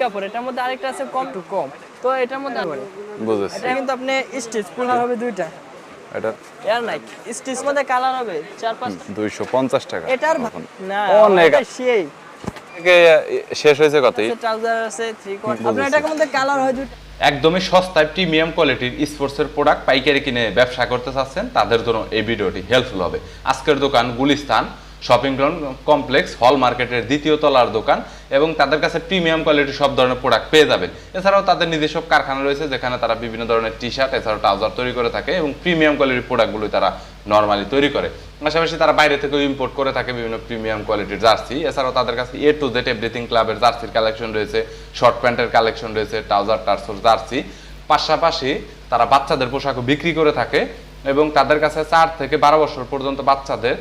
কাপড় এটার মধ্যে আরেকটা আছে কম টু কম। তো এটার মধ্যে বুঝেছি। এটা কিন্তু আপনি স্টিচ হবে দুইটা। এটা এয়ার নাইক স্টিচ মধ্যে কালার হবে চার দুইশো পঞ্চাশ টাকা। এটার না অনেক। সেই। শেষ হয়েছে কতই? ট্রাউজার আছে থ্রি কোয়ার্টার আপনার এটার মধ্যে কালার হয় দুইটা। একদমই সস্তায় প্রিমিয়াম কোয়ালিটির স্পোর্টসের প্রোডাক্ট পাইকারি কিনে ব্যবসা করতে চাচ্ছেন তাদের জন্য এই ভিডিওটি হেল্পফুল হবে। আজকের দোকান গুলিস্তান। শপিং কমপ্লেক্স হল মার্কেটের দ্বিতীয় তলার দোকান এবং তাদের কাছে প্রিমিয়াম কোয়ালিটির সব ধরনের প্রোডাক্ট পেয়ে যাবেন। এছাড়াও তাদের নিজস্ব কারখানা রয়েছে যেখানে তারা বিভিন্ন ধরনের টি শার্ট এছাড়াও ট্রাউজার তৈরি করে থাকে এবং প্রিমিয়াম কোয়ালিটির প্রোডাক্টগুলো তারা নর্মালি তৈরি করে। পাশাপাশি তারা বাইরে থেকেও ইম্পোর্ট করে থাকে বিভিন্ন প্রিমিয়াম কোয়ালিটির জার্সি। এছাড়াও তাদের কাছে এ টু জেড এভরিথিং ক্লাবের জার্সির কালেকশন রয়েছে শর্ট প্যান্টের কালেকশন রয়েছে ট্রাউজার টার্সোর জার্সি। পাশাপাশি তারা বাচ্চাদের পোশাকও বিক্রি করে থাকে এবং তাদের কাছে চার থেকে বারো বছর পর্যন্ত বাচ্চাদের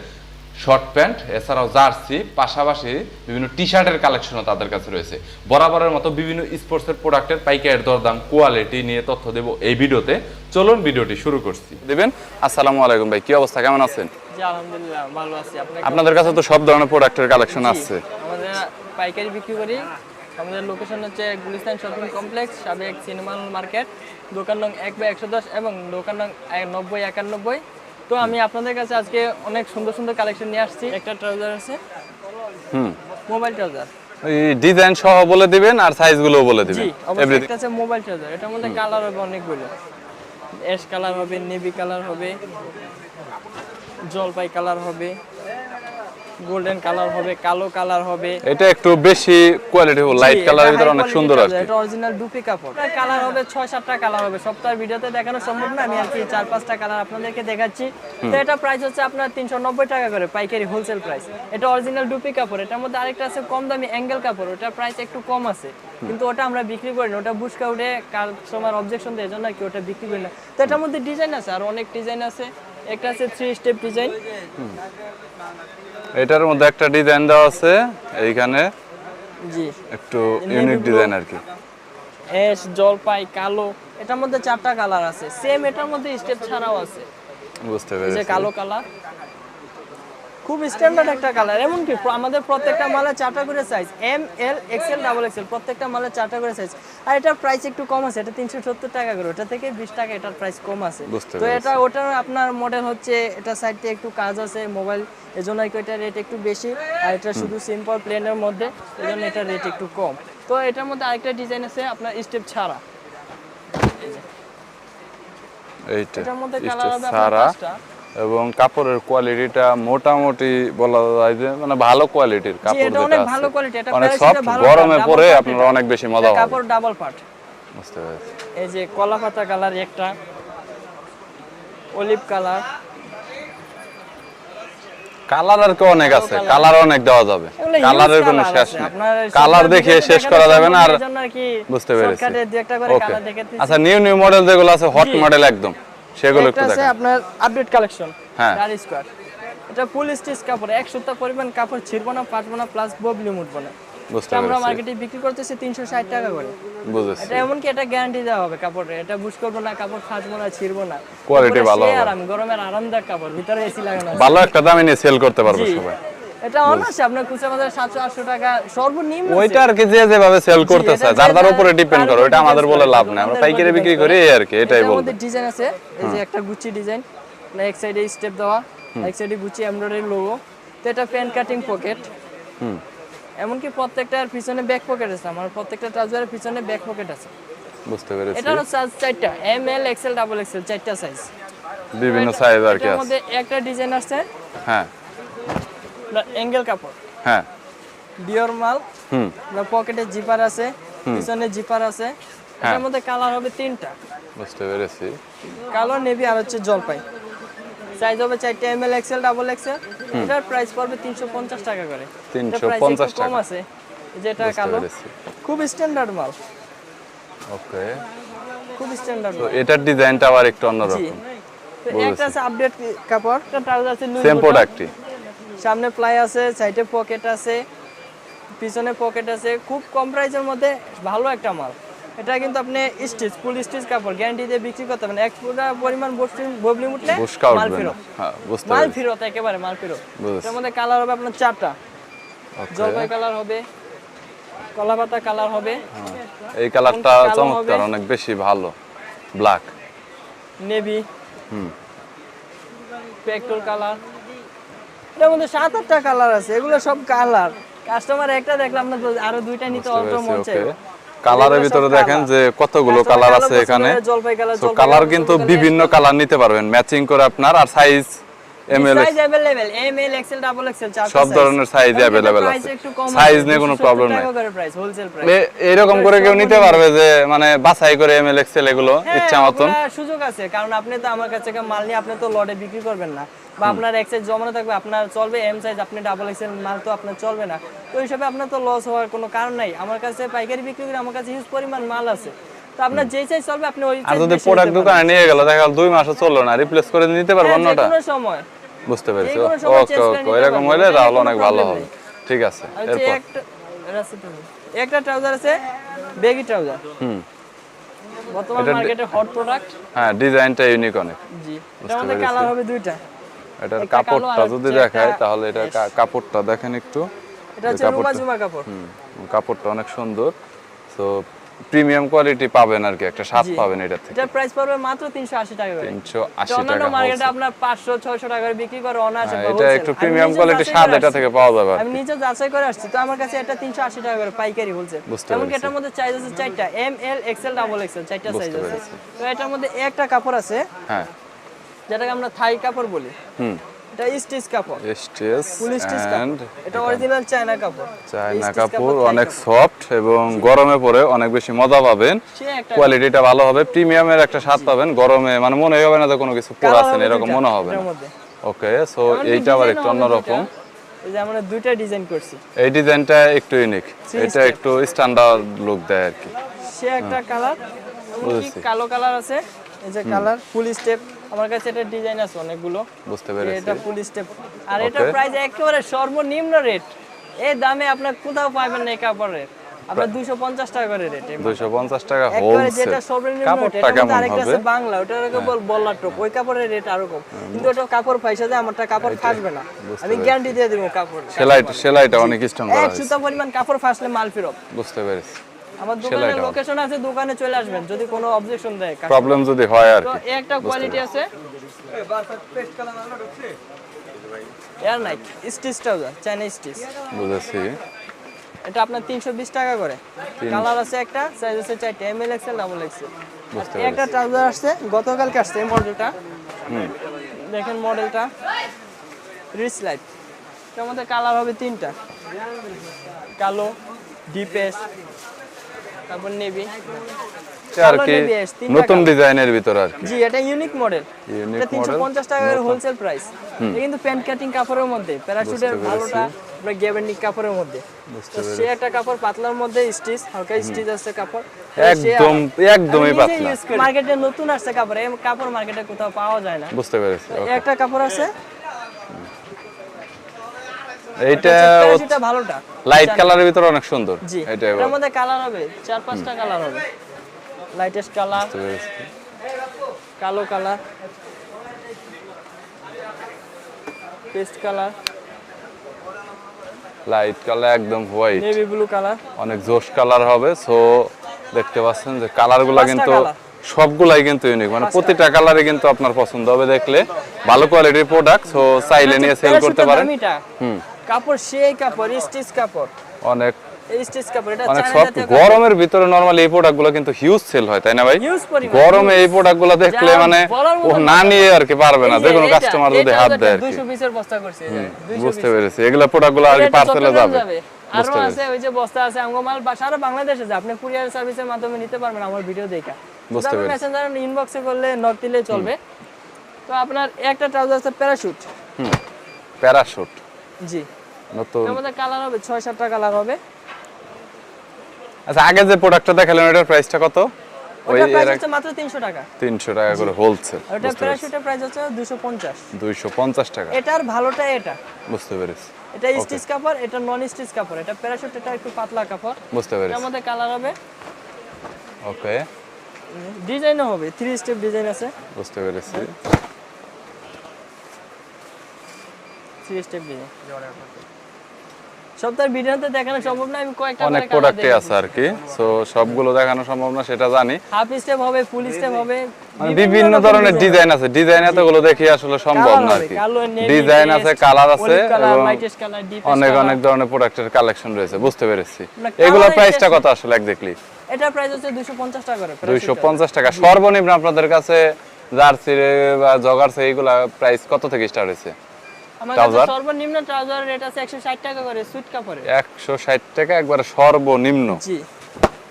শর্ট প্যান্ট এছাড়াও জার্সি পাশাপাশি বিভিন্ন টি শার্টের কালেকশনও তাদের কাছে রয়েছে। বরাবরের মতো বিভিন্ন স্পোর্টসের প্রোডাক্টের পাইকারের দরদাম কোয়ালিটি নিয়ে তথ্য দেব এই ভিডিওতে। চলুন ভিডিওটি শুরু করছি। দিবেন? আসসালামু আলাইকুম ভাই কি অবস্থা? কেমন আছেন? জি আলহামদুলিল্লাহ ভালো আছি। আপনাদের কাছে তো সব ধরনের প্রোডাক্টের কালেকশন আছে। আমাদের পাইকারি বিক্রি করি। আমাদের লোকেশন হচ্ছে গুলিস্তান শপিং কমপ্লেক্স সাবেক সিনেমা মার্কেট দোকান নং এক বাই একশো দশ এবং দোকান নং এক- নব্বই একানব্বই। তো আমি আপনাদের কাছে আজকে অনেক সুন্দর সুন্দর কালেকশন নিয়ে আসছি। একটা ট্রাউজার আছে। হুম। মোবাইল ট্রাউজার এই ডিজাইন সহ বলে দিবেন আর সাইজগুলো বলে দিবেন। এভরিথিং এটা আছে মোবাইল ট্রাউজার এটার মধ্যে কালার হবে অনেকগুলো। অ্যাশ কালার হবে নেভি কালার হবে জলপাই কালার হবে। গোল্ডেন কালার হবে কালো কালার হবে। এটা একটু বেশি কোয়ালিটি লাইট কালারের ভিতরে অনেক সুন্দর এটা অরিজিনাল ডুপি কাপড়। কালার হবে ছয় সাতটা কালার হবে। সপ্তাহের ভিডিওতে দেখানো সম্ভব না আমি আর কি চার পাঁচটা কালার আপনাদেরকে দেখাচ্ছি। তো এটা প্রাইস হচ্ছে আপনার তিনশো নব্বই টাকা করে পাইকারি হোলসেল প্রাইস এটা অরিজিনাল ডুপি কাপড় এটার মধ্যে আরেকটা আছে কম দামি অ্যাঙ্গেল কাপড় ওটার প্রাইস একটু কম আছে। কিন্তু ওটা আমরা বিক্রি করি না ওটা বুসকা উঠে কাস্টমার অবজেকশন দেয় জন্য কি ওটা বিক্রি করি না। তো এটার মধ্যে ডিজাইন আছে আর অনেক ডিজাইন আছে। একটা আছে থ্রি স্টেপ ডিজাইন এটার মধ্যে একটা ডিজাইন দেওয়া আছে এইখানে জি। একটু ইউনিক ডিজাইন আর কি। অ্যাশ জলপাই কালো এটার মধ্যে চারটা কালার আছে। সেম এটার মধ্যে স্টেপ ছাড়াও আছে। বুঝতে পেরেছি। কালো কালার খুব স্ট্যান্ডার্ড একটা কালার এমনকি প্র- আমাদের প্রত্যেকটা মালে চারটা করে size M L XL double XL প্রত্যেকটা মালে চারটা করে সাইজ আর এটার প্রাইস একটু কম আছে এটা তিনশো সত্তর টাকা করে ওটা থেকে বিশ টাকা এটার প্রাইস কম আছে। তো এটা ওটার আপনার মডেল হচ্ছে এটা সাইডে একটু কাজ আছে মোবাইল এজন্য কি এটার রেট একটু বেশি আর এটা শুধু সিম্পল প্লেনের মধ্যে এজন্য এটার রেট একটু কম। তো এটার মধ্যে আরেকটা ডিজাইন আছে আপনার স্টেপ ছাড়া। এইটা এটার মধ্যে কালার হবে আপনার এবং কাপড়ের কোয়ালিটিটা মোটামুটি বলা যায় যে মানে ভালো কোয়ালিটির কাপড় এটা যেটা অনেক আছে। ভালো quality, এটা অনেক সফট গরমে পরে আপনারা অনেক বেশি মজা হবে। কাপড় ডাবল পার্ট বুঝতে পেরেছি। এই যে কলা পাতা কালার একটা অলিভ কালার কালার আর কি অনেক আছে কালার অনেক দেওয়া যাবে। কালারের কোনো শেষ। নেই। কালার দেখে শেষ করা যাবে না আর বুঝতে পেরেছি। আচ্ছা নিউ নিউ মডেল যেগুলো আছে হট মডেল একদম। সেগুলো একটু আছে আপনার আপডেট কালেকশন হ্যাঁ। চার স্কোয়ার এটা ফুল স্টিচ কাপড় এক সপ্তাহ পরিমাণ কাপড় ছিড়বো না ফাটবো না প্লাস ববলি মুটবো না। আমরা মার্কেটে বিক্রি করতেছি টাকা করে। বুঝেছি। এটা এমনকি এটা গ্যারান্টি দেওয়া হবে কাপড়ে। এটা বুঝ করব না কাপড় ফাটবো না ছিড়বো না। কাপড়ের ভালো হবে। আরাম গরমের আরামদায়ক কাপড় ভিতরে এসি লাগানো। ভালো একটা দামে নিয়ে সেল করতে পারবে সবাই। এটা অনায়াসে আপনার খুচরা বাজারে সাতশো আটশো টাকা সর্বনিম্ন ওইটা আর কি যে যেভাবে সেল করতে এটা চায় যে যার যার যার- উপরে ডিপেন্ড করে ওইটা আমাদের বলে লাভ নেই। আমরা পাইকারি বিক্রি করি আর কি এটাই বলব মধ্যে ডিজাইন আছে এই যে একটা গুচি ডিজাইন না এক সাইডে স্টেপ দেওয়া এক সাইডে গুচি এমব্রয়ডারি লোগো তো এটা প্যান কাটিং পকেট হুম। এমনকি প্রত্যেকটার পিছনে ব্যাক পকেট আছে আমার প্রত্যেকটা ট্রাউজারের পিছনে ব্যাক পকেট আছে। বুঝতে পেরেছি। এটারও সাইজ চারটা M L XL double XL চারটা সাইজ বিভিন্ন সাইজ আর কি আছে। মধ্যে একটা ডিজাইন আছে হ্যাঁ। অ্যাঙ্গেল কাপড়। হ্যাঁ। ডিওর মাল হুম। পকেটে জিপার আছে পিছনে জিপার আছে। হ্যাঁ। এটার মধ্যে কালার হবে তিনটা। বুঝতে পেরেছি। কালো নেভি আর হচ্ছে জলপাই। সাইজ হবে চারটে M L XL double XL এটার প্রাইস পড়বে তিনশো পঞ্চাশ টাকা করে। 350 একটু কম আছে এই যে কালো। খুব স্ট্যান্ডার্ড মাল। ওকে। খুব স্ট্যান্ডার্ড তো এটার ডিজাইনটা আবার একটু অন্যরকম। তো একটা আছে আপডেট কাপড় একটা ট্রাউজার আছে সেম প্রোডাক্টই সামনে প্লাই আছে সাইডে পকেট আছে পিছনে পকেট আছে। খুব কম প্রাইসের মধ্যে ভালো একটা মাল। এটা কিন্তু আপনি স্টিচ ফুল স্টিচ কাপড় গ্যারান্টি দিয়ে বিক্রি করতে পারেন। এক পুরা পরিমাণ ববলি মুটলে মাল ফেরত। হ্যাঁ মাল ফেরত একেবারে মাল ফেরত। এটার মধ্যে কালার হবে আপনার চারটা। জলপাই কালার হবে কলাপাতা কালার হবে। এই কালারটা চমৎকার অনেক বেশি ভালো। ব্ল্যাক নেভি হুম। পেট্রোল কালার এটার মধ্যে সাত আটটা কালার আছে এগুলো সব কালার কাস্টমার একটা দেখলাম না তো আরো দুইটা নিতে অল্প মন চাই ওকে কালারের এগুলো ভিতরে সব দেখেন colour। যে কতগুলো Customer কালার কালো আছে পছন্দ এখানে করে, জলপাই কালার তো জলপাই কালার কালার কিন্তু পছন্দ করে, বিভিন্ন কালার নিতে পারবেন ম্যাচিং করে আপনার আর size M L size available M L XL double XL চার সব ধরনের size available আছে। Size নিয়ে কোনো problem নাই। প্রাইস হোলসেল প্রাইস এরকম করে কেউ নিতে পারবে যে মানে বাছাই করে এম এল এক্সেল এগুলো হ্যাঁ, ইচ্ছা মতন সুযোগ আছে কারণ আপনি তো আমার কাছে থেকে মাল নিয়ে আপনি তো লটে বিক্রি করবেন না বা আপনার এক সাইজ জমানো থাকবে আপনার চলবে এম সাইজ আপনি ডাবল এক্সেল মাল তো আপনার চলবে না। তো হিসাবে আপনার তো লস হওয়ার কোনো কারণ নাই। আমার কাছে পাইকারি বিক্রি করে আমার কাছে হিউজ পরিমাণ মাল আছে। তো আপনার যেই সাইজ চলবে আপনি ওই আর যদি প্রোডাক্ট দোকানে নিয়ে গেল দেখা গেল দুই মাসও চলল না রিপ্লেস করে নিতে পারব হ্যাঁ, অন্যটা? কোনো সময়। বুঝতে পেরেছি। যে কোনো সময় ওকে ওকে এরকম পারবেন। তাহলে অনেক ভালো হবে। ঠিক আছে এরপর? একটা ট্রাউজার আছে বেগি ট্রাউজার হুম। বর্তমান মার্কেটে হট প্রোডাক্ট হ্যাঁ ডিজাইনটা ইউনিক অনেক। জি। এটার মধ্যে কালার হবে দুইটা। এটার কাপড়টা যদি দেখায় তাহলে এটার কা- কাপড়টা দেখেন একটু। এটা হচ্ছে রুমা কাপড়। কাপড়টা অনেক সুন্দর। তো প্রিমিয়াম কোয়ালিটি পাবেন আর কি একটা স্বাদ পাবেন এটা থেকে। এটার প্রাইস পড়বে মাত্র 380 টাকা করে। তিনশো এটা আশি অন্যান্য টাকা মার্কেটে আপনার 500 600 টাকা করে বিক্রি করে অনায়াসে হ্যাঁ, এটা একটু প্রিমিয়াম যাচাই স্বাদ এটা থেকে পাওয়া যাবে আমি কি। নিজে যাচাই করে আসছি। তো আমার কাছে এটা 380 টাকা করে পাইকারি বুঝতে এমনকি পেরেছি। এটার মধ্যে সাইজ আছে চারটা। M L XL double XL চারটা সাইজ আছে। তো এটার মধ্যে একটা কাপড় আছে। হ্যাঁ। যেটাকে আমরা থাই কাপড় বলি। হুম। এটা স্টিচ কাপড়। ফুল স্টিচ কাপড়। এটা অরিজিনাল চায়না কাপড়। চায়না কাপড় অনেক সফট এবং গরমে পরে অনেক বেশি মজা পাবেন। কোয়ালিটিটা ভালো হবে প্রিমিয়ামের একটা স্বাদ পাবেন। গরমে মানে মনে হবে না যে কোনো কিছু পরাছেন হবে এরকম মনে হবে না। ওকে সো এইটা আবার একটু অন্যরকম। এই যে আমরা দুইটা ডিজাইন করছি। এই ডিজাইনটা একটু ইউনিক এটা. একটু স্ট্যান্ডার্ড লুক দেয় আর কি। সে একটা কালার কালো কালার আছে। এই যে কালার ফুল স্টেপ আমার কাছে এটা ডিজাইন আছে অনেকগুলো। বুঝতে পেরেছি। এটা ফুল স্টেপ আর এটা প্রাইস একেবারে সর্বনিম্ন রেট এই দামে আপনার কোথাও পাবেন না এই কাপড়ের আপনার দুইশো পঞ্চাশ টাকা করে রেট দুইশো পঞ্চাশ টাকা একেবারে হোলসেল যেটা সর্বনিম্ন কাপড়টা কেমন হবে? হ্যাঁ। আছে বাংলা বল টপ ওই কাপড়ের রেট আরও কম। কিন্তু ওটা কাপড় পয়সা যায় আমারটা কাপড় ফাটবে না। আমি গ্যারান্টি দিয়ে দেবো কাপড় সেলাই সেলাইটা অনেক স্ট্রং করা এক সুতা পরিমাণ কাপড় ফাসলে মাল ফেরত। বুঝতে পেরেছি। আমার দোকানের লোকেশন আছে দোকানে চলে আসবেন যদি কোনো অবজেকশন দেয়। প্রবলেম যদি হয় আর তো একটা কোয়ালিটি আছে। Air Nike stitch trouser China stitch বুঝেছি। এটা আপনার তিনশো বিশ টাকা করে। কালার আছে একটা সাইজ আছে চারটে M L XL double XL একটা ট্রাউজার আসছে গতকালকে আসছে এই মডেলটা দেখেন মডেলটা রিচ লাইট এটার মধ্যে কালার হবে তিনটা। কালো ডিপেস তারপর নেভি আর কি নতুন ডিজাইনের ভিতর আর জি এটা ইউনিক মডেল এটা তিনশো model, পঞ্চাশ হোলসেল প্রাইস এটা কিন্তু প্যান্ট কাটিং কাপড়ের মধ্যে। প্যারাশুটের ভালোটা আপনার কাপড়ের মধ্যে। সে একটা কাপড় পাতলার মধ্যে স্টিচ হালকা স্টিচ আছে কাপড়। একদম একদমই পাতলা। মার্কেটে নতুন আসছে কাপড়। এই কাপড় মার্কেটে কোথাও পাওয়া যায় না। বুঝতে পেরেছি একটা কাপড় আছে এইটা প্যারাশুটটা ভালোটা। লাইট কালারের ভিতর অনেক সুন্দর। এটা এটার মধ্যে কালার হবে চার পাঁচটা কালার হবে। লাইটেস্ট কালার কালো colour paste colour light colour একদম হোয়াইট নেভি ব্লু কালার অনেক জোশ কালার হবে সো দেখতে পাচ্ছেন যে কালারগুলো কিন্তু। সবগুলাই কিন্তু ইউনিক মানে প্রতিটা কালারে কিন্তু আপনার পছন্দ হবে দেখলে। ভালো কোয়ালিটির প্রোডাক্ট সো চাইলে নিয়ে সেল করতে পারেন। হুম। কাপড় সেই কাপড় স্টিচ কাপড়। অনেক। অনেক সফট গরমের ভিতরে নরমালি এই প্রোডাক্টগুলো কিন্তু হিউজ সেল হয় তাই না ভাই? গরমে এই প্রোডাক্টগুলো দেখলে মানে ও না। নিয়ে আর কি পারবে না। যে কোনো কাস্টমার যদি হাত দেয় আর কি। 200 পিসের বস্তা করছে 200 বুঝতে পেরেছি। এগুলো প্রোডাক্টগুলো আর কি পার্সেলে যাবে। আরও আছে ওই যে বস্তা আছে আমগো মাল বা সারা বাংলাদেশে যে আপনি কুরিয়ার সার্ভিসের মাধ্যমে নিতে পারবেন আমার ভিডিও দেখা। পেরেছি। মেসেঞ্জার ইনবক্সে করলে নক দিলে চলবে। তো আপনার একটা ট্রাউজার আছে প্যারাশুট প্যারাশুট জি। নতুন। মধ্যে কালার হবে ছয় সাতটা কালার হবে। আচ্ছা আগে যে প্রোডাক্টটা দেখালেন ওটার প্রাইসটা কত? ওই মাত্র তিনশো টাকা। তিনশো টাকা করে হোলসেল ওটা প্যারাশুটের প্রাইস হচ্ছে দুশো পঞ্চাশ। দুইশো পঞ্চাশ টাকা। এটার ভালোটা এটা। বুঝতে পেরেছি। এটা স্টিচ কাপড় এটা নন স্টিচ কাপড়। এটা প্যারাশুট এটা একটু পাতলা কাপড়। বুঝতে পেরেছি। এর মধ্যে কালার হবে। ওকে ডিজাইনও হবে থ্রি স্টেপ ডিজাইন আছে। বুঝতে পেরেছি। থ্রি স্টেপ ডিজাইন সপ্তাহের ভিডিওতে দেখানো সম্ভব না আমি কয়েকটা অনেক প্রোডাক্টই আছে আর কি সো সবগুলো দেখানো সম্ভব না সেটা জানি। হাফ স্টেপ হবে ফুল স্টেপ হবে মানে বিভিন্ন ধরনের ডিজাইন আছে ডিজাইন এতগুলো দেখি আসলে সম্ভব না আর কি। ডিজাইন আছে কালার আছে অনেক অনেক ধরনের প্রোডাক্টের কালেকশন রয়েছে বুঝতে পেরেছি। এগুলোর প্রাইসটা কত আসলে একজাক্টলি এটা প্রাইস হচ্ছে 250 টাকা করে দুইশো পঞ্চাশ টাকা। সর্বনিম্ন আপনাদের কাছে জার্সি বা জগার্সি এইগুলা প্রাইস কত থেকে স্টার্ট হয়েছে? সর্বনিম্ন ট্রাউজার রেট আছে 160 টাকা করে সুইট কাপড়ে একশো ষাট টাকা একবারে সর্বনিম্ন। জি।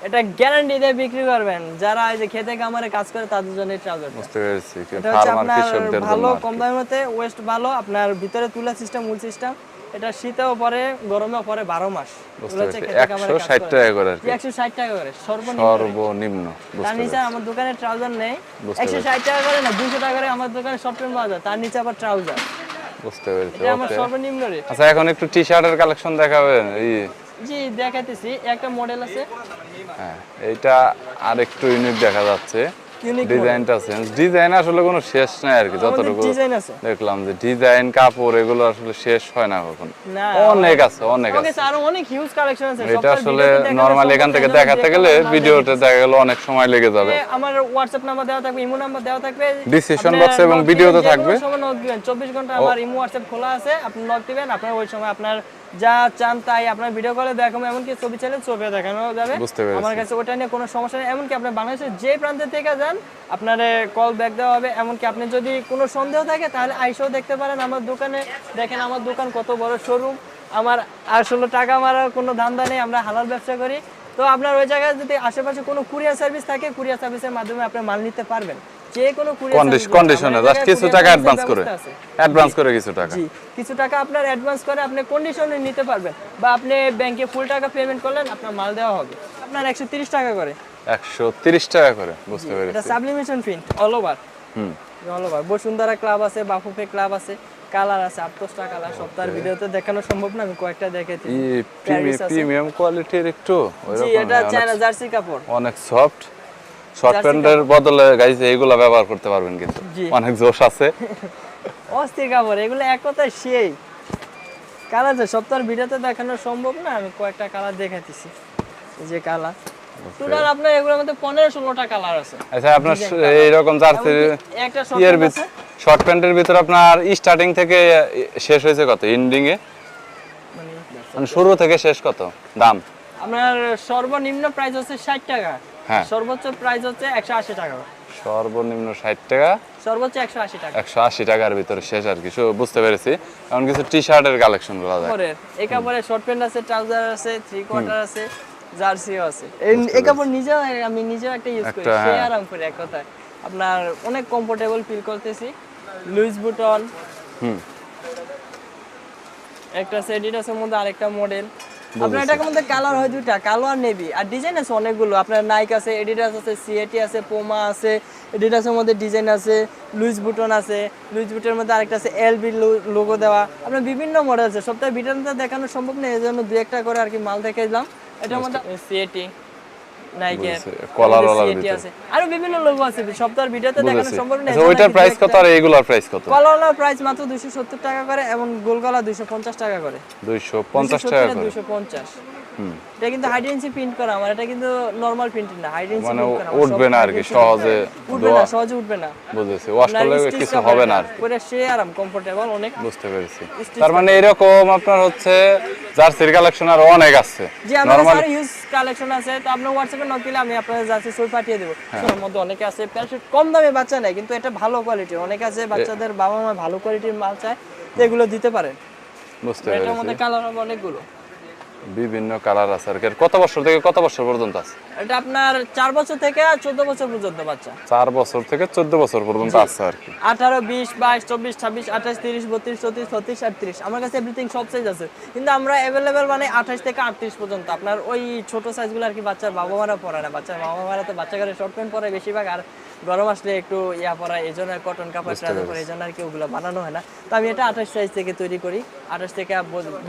এটা গ্যারান্টি দিয়ে বিক্রি করবেন। যারা এই যে খেতে কামারে কাজ করে তাদের জন্য এই ট্রাউজার বুঝতে পেরেছি। এটা হচ্ছে আপনার ভালো কম কি। ওয়েস্ট ভালো আপনার ভিতরে তুলা সিস্টেম মূল সিস্টেম এটা শীতেও পরে গরমেও পরে বারো মাস। একশো ষাট টাকা করে একশো ষাট টাকা করে সর্বনিম্ন তার নিচে আমার দোকানে ট্রাউজার নেই। একশো ষাট টাকা করে না দুশো টাকা করে আমার দোকানে প্যান্ট পাওয়া যায়। তার নিচে আবার ট্রাউজার। বুঝতে পেরেছি আমার সর্বনিম্ন রেট আচ্ছা এখন একটু টি শার্টের কালেকশন দেখাবেন এই। জি দেখাইতেছি একটা মডেল আছে। হ্যাঁ এইটা আর একটু ইউনিক দেখা যাচ্ছে। ডিজাইনটা চেঞ্জ ডিজাইন আসলে কোনো শেষ নাই আর কি যতটুকু ডিজাইন আছে। দেখলাম যে ডিজাইন কাপড় এগুলো আসলে শেষ হয় না কখন। অনেক আছে অনেক আছে। আরও অনেক হিউজ কালেকশন আছে এটা আসলে ভিডিওতে নরমালি এখান থেকে দেখাতে গেলে ভিডিওতে দেখা গেল অনেক সময় লেগে যাবে। আমার হোয়াটসঅ্যাপ নাম্বার দেওয়া থাকবে ইমো নাম্বার দেওয়া থাকবে। আপনি box এবং knock video তে থাকবে। কোনো দিবেন। 24 ঘণ্টা আমার ইমো হোয়াটসঅ্যাপ খোলা আছে আপনি নক দিবেন আপনার ওই সময় আপনার যা চান তাই আপনার ভিডিও কলে দেখাবো এমনকি ছবি চাইলে ছবি দেখানো যাবে। আমার কাছে ওটা নিয়ে কোনো সমস্যা নেই এমনকি আপনি বাংলাদেশের যে প্রান্তে থেকে যান আপনার কল ব্যাক দেওয়া হবে এমনকি আপনি যদি কোনো সন্দেহ থাকে তাহলে আইসেও দেখতে পারেন আমার দোকানে। দেখেন আমার দোকান কত বড় শোরুম আমার আসলে টাকা মারার কোনো ধান্দা নেই আমরা হালাল ব্যবসা করি। তো আপনার ওই জায়গায় যদি আশেপাশে কোনো কুরিয়ার সার্ভিস থাকে কুরিয়ার সার্ভিসের মাধ্যমে আপনি মাল নিতে পারবেন। যে কোনো কন্ডিশন কন্ডিশনে জাস্ট কিছু টাকা অ্যাডভান্স করে। অ্যাডভান্স করে কিছু টাকা। জি কিছু টাকা আপনার অ্যাডভান্স করে আপনি কন্ডিশনে নিতে পারবেন বা আপনি ব্যাংকে ফুল টাকা পেমেন্ট করলেন আপনার মাল দেওয়া হবে। আপনার একশো তিরিশ টাকা করে। একশো তিরিশ টাকা করে বুঝতে এটা সাবলিমেশন প্রিন্ট অল ওভার হুম। অল ওভার বসুন্ধরা ক্লাব আছে বাফুফে ক্লাব আছে কালার আছে আট দশটা কালার সপ্তাহের ভিডিওতে দেখানো সম্ভব না আমি কয়েকটা দেখেছি। প্রিমিয়াম কোয়ালিটির একটু জি এটা চায়না জার্সি কাপড়। অনেক সফট শর্ট প্যান্টের বদলে গাইজ এইগুলা ব্যবহার করতে পারবেন কিন্তু। অনেক জোশ আছে। অস্থির কাপড় এগুলো এক কথায় সেই। কালার আছে সপ্তাহের ভিডিওতে দেখানো সম্ভব না আমি কয়েকটা কালার দেখাইতেছি। যে কালার। টোটাল আপনার এগুলোর মধ্যে পনেরো ষোলোটা কালার আছে। আচ্ছা আপনার এইরকম জার্সি একটা short ইয়ের pant আছে। শর্ট প্যান্টের ভিতর আপনার স্টার্টিং থেকে শেষ হয়েছে কত? এন্ডিং এ? মানে মানে শুরু থেকে শেষ কত? দাম? আপনার সর্বনিম্ন প্রাইস হচ্ছে ষাট টাকা। হ্যাঁ। সর্বোচ্চ প্রাইস হচ্ছে একশো আশি টাকা। সর্বনিম্ন ষাট টাকা। সর্বোচ্চ একশো আশি টাকা। একশো আশি টাকার ভিতরে শেষ আর কি। শু- বুঝতে পেরেছি। এমন কিছু টি শার্টের কালেকশন কাপড়ের এই কাপড়ের শর্ট প্যান্ট আছে ট্রাউজার আছে থ্রি কোয়ার্টার আছে জার্সিও আছে। এই- কাপড় নিজেও আমি নিজেও একটা ইউজ করি সে। আরাম করে এক কথায়। আপনার অনেক কমফোর্টেবল ফিল করতেছি। লুইস বুটন হুম। একটা আছে এডিডাসের মধ্যে আরেকটা মডেল আপনার এটার মধ্যে কালার হয় দুইটা কালো আর নেভি আর ডিজাইন আছে অনেকগুলো। আপনার নাইক আছে এডিডাস আছে সিএটি আছে পোমা আছে এডিডাসের মধ্যে ডিজাইন আছে লুইস বুটন আছে লুইস বুটনের মধ্যে আরেকটা আছে এলবি লোগো দেওয়া। আপনার বিভিন্ন মডেল আছে। সপ্তাহে ভিডিওতে দেখানো সম্ভব না এই জন্য দু একটা করে আর কি মাল দেখে দিলাম এটার মধ্যে সিএটি নাইকের কলার ওয়ালার ভিতরে। আছে। আরও বিভিন্ন লোগো আছে সপ্তাহের ভিডিওতে দেখানো সম্ভব না আচ্ছা ওইটার প্রাইস কত আর এইগুলোর প্রাইস কত? কলার প্রাইস মাত্র দুইশো সত্তর টাকা করে এবং গোলগলা দুইশো পঞ্চাশ টাকা করে। দুইশো পঞ্চাশ টাকা করে। দুশো পঞ্চাশ। হুম। এটা কিন্তু হাইডেন্সি প্রিন্ট করা আমার এটা কিন্তু নরমাল প্রিন্ট না হাইডেন্সি মানে উঠবে না আর কি সহজে উঠবে না সহজে উঠবে না। বুঝেছি ওয়াশ করলে কিছু হবে না। আর। পরে সে আরাম কমফোর্টেবল অনেক। বুঝতে পেরেছি। তার মানে এরকম আপনার হচ্ছে জার্সির কালেকশন আর অনেক আছে। যে আমার কাছে ইউজ কালেকশন আছে তো আপনার হোয়াটসঅ্যাপে নক দিলে আমি আপনার যাচ্ছে ছবি পাঠিয়ে দেবো। হ্যাঁ। মধ্যে অনেকে আছে প্যারাশুট কম দামে বাচ্চা নেয় কিন্তু এটা ভালো কোয়ালিটির অনেকে আছে বাচ্চাদের বাবা মা ভালো কোয়ালিটির মাল চায় তো এগুলো দিতে পারেন। বুঝতে এটার মধ্যে কালার হবে অনেকগুলো। বিভিন্ন কালার আছে আর কত বছর থেকে কত বছর পর্যন্ত আছে? এটা আপনার চার বছর থেকে চোদ্দ বছর পর্যন্ত বাচ্চা। চার বছর থেকে চোদ্দ বছর পর্যন্ত আছে আর কি। আঠারো বিশ বাইশ চব্বিশ ছাব্বিশ আঠাশ তিরিশ বত্রিশ চৌত্রিশ ছত্রিশ আটত্রিশ। আমার কাছে এভরিথিং সব সাইজ আছে। কিন্তু আমরা অ্যাভেলেবেল মানে আঠাশ থেকে আটত্রিশ পর্যন্ত। আপনার ওই ছোট সাইজগুলো আর কি বাচ্চার বাবা মারা পরে না। বাচ্চার বাবা মারা তো বাচ্চা করে শর্ট প্যান্ট পরে বেশিরভাগ। আর গরম আসলে একটু ইয়া পরায় এই জন্য কটন কাপড় ট্রাউজার পরে এই জন্য আর কি ওগুলো বানানো হয় না। তো আমি এটা আঠাশ সাইজ থেকে তৈরি করি। আঠাশ থেকে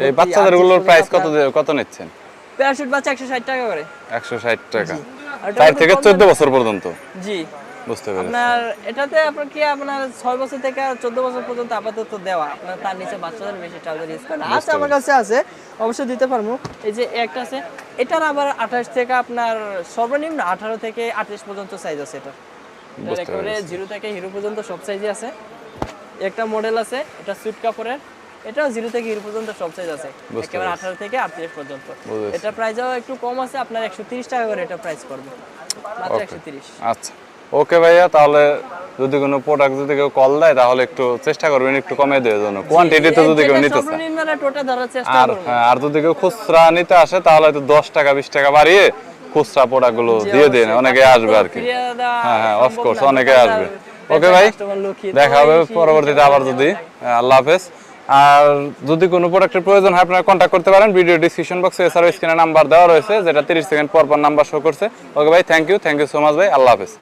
এই বাচ্চাদেরগুলোর প্রাইস কত কত নিচ্ছেন? প্যারাশুট বাচ্চা একশো ষাট টাকা করে। একশো ষাট টাকা। চার থেকে চোদ্দ বছর পর্যন্ত? জি। বুঝতে পেরেছি। আপনার এটাতে আপনার কি আপনার ছয় বছর থেকে চোদ্দ বছর পর্যন্ত আপাতত দেওয়া? আপনার তার নিচে বাচ্চাদের বেশি ট্রাউজার ইউজ আছে আমার কাছে আছে অবশ্যই দিতে পারব। এই যে একটা আছে এটার আবার আঠাশ থেকে আপনার সর্বনিম্ন আঠারো থেকে আঠাশ পর্যন্ত সাইজ আছে এটা। একেবারে জিরো থেকে হিরো পর্যন্ত সব সাইজই আছে। একটা মডেল আছে এটা সুইট কাপড়ের এটাও জিরো থেকে হিরো পর্যন্ত সব সাইজ আছে। একেবারে আঠারো থেকে আটত্রিশ পর্যন্ত। এটা প্রাইসও একটু কম আছে আপনার একশো তিরিশ টাকা করে এটা প্রাইস পড়বে। মাত্র একশো তিরিশ। আচ্ছা। ওকে ভাইয়া তাহলে যদি কোনো প্রোডাক্ট যদি কেউ কল দেয় তাহলে একটু চেষ্টা করবেন একটু কমে দেওয়ার জন্য। কোয়ান্টিটিতে যদি কেউ নিতে চায়। আর হ্যাঁ, আর যদি কেউ খুচরা নিতে আসে তাহলে হয়তো দশ টাকা বিশ টাকা বাড়িয়ে খুচরা প্রোডাক্টগুলো দিয়ে দিন অনেকে আসবে আর কি। হ্যাঁ হ্যাঁ অফকোর্স অনেকে আসবে। ওকে ভাই দেখা হবে পরবর্তীতে আবার যদি। আল্লাহ হাফেজ। আর যদি কোনো প্রোডাক্টের প্রয়োজন হয় আপনারা কন্ট্যাক্ট করতে পারেন। ভিডিও ডিসক্রিপশন বক্সে এছাড়াও স্ক্রিনে নাম্বার দেওয়া রয়েছে যেটা তিরিশ সেকেন্ড পর পর নাম্বার শো করছে। ওকে ভাই thank you thank you so much ভাই আল্লাহ হাফেজ।